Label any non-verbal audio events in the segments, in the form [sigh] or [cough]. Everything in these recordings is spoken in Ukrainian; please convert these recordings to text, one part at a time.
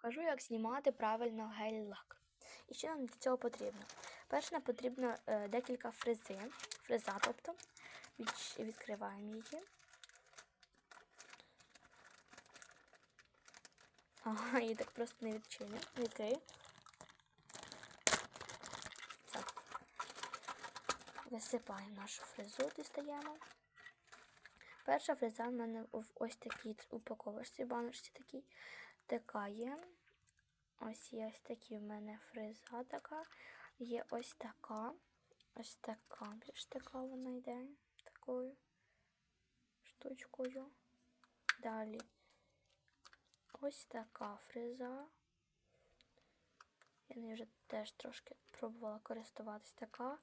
покажу, як знімати правильно гель-лак. І що нам для цього потрібно? Перше, нам потрібно е, декілька фрези, фреза, тобто Від- відкриваємо її. Ага, її так просто не відчиню. Відкрию. Так. Висипаємо нашу фрезу, дістаємо. Перша фреза в мене в ось такій упаковочці, баночці такій. Така є. Ось є ось такі в мене фреза така. Є ось така. Ось така. Більш така вона йде. Такою штучкою. Далі. Ось така фреза. Я нею вже теж трошки пробувала користуватись. Така,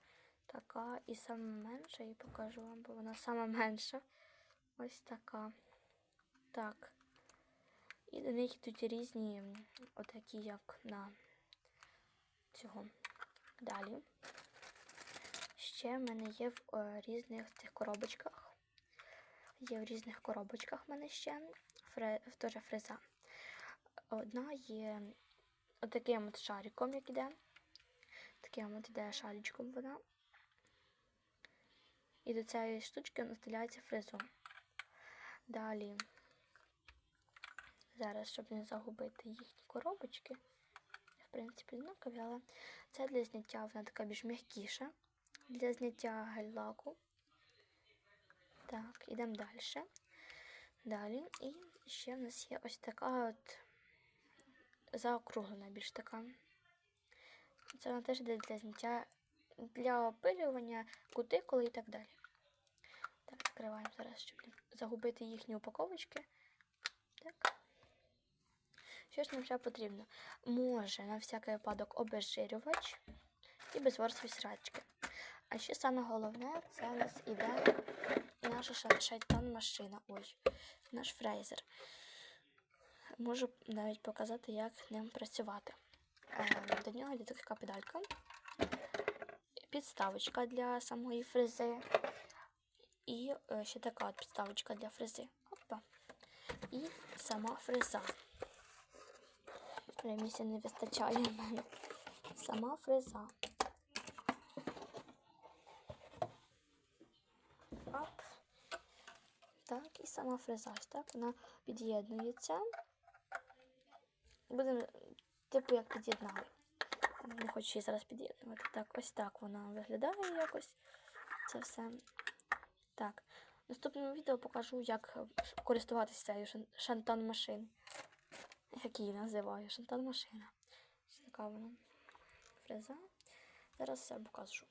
така. І саме менша, і покажу вам, бо вона саме [laughs] менша. Ось така. Так. І до них йдуть різні, отакі, як на цього. Далі. Ще в мене є в е, різних цих коробочках. Є в різних коробочках в мене ще фре, теж фреза. Одна є отаким от шариком, як іде. Таким от іде шаричком вона. І до цієї штучки наставляється фрезу. Далі, зараз, щоб не загубити їхні коробочки, в принципі, однакові, але це для зняття вона така більш м'якіша. Для зняття гель-лаку. Так, ідемо далі. Далі. І ще в нас є ось така от заокруглена більш така. Це вона теж йде для зняття, для опилювання кутикули і так далі. Так, відкриваємо зараз, щоб загубити їхні упаковочки. Так. Що ж нам ще потрібно? Може, на всякий випадок обезжирювач і безворстві срачки. А ще саме головне, це у нас іде наша шайтан машина. Ой, наш фрезер. Можу навіть показати, як ним працювати. Е, До нього йде така педалька, підставочка для самої фрези. І е, ще така от підставочка для фрези. Опа. І сама фреза. Прям місця не вистачає в мене. Сама фреза. Оп. Так, і сама фреза. Так, вона під'єднується. Будемо, типу, як під'єднали. Не хочу її зараз під'єднувати. Так, ось так вона виглядає якось. Це все. Так. В наступному відео покажу, як користуватися цією шан- шантан машиною. Як її називаю, шантан машина. Ось така вона фреза. Зараз все покажу.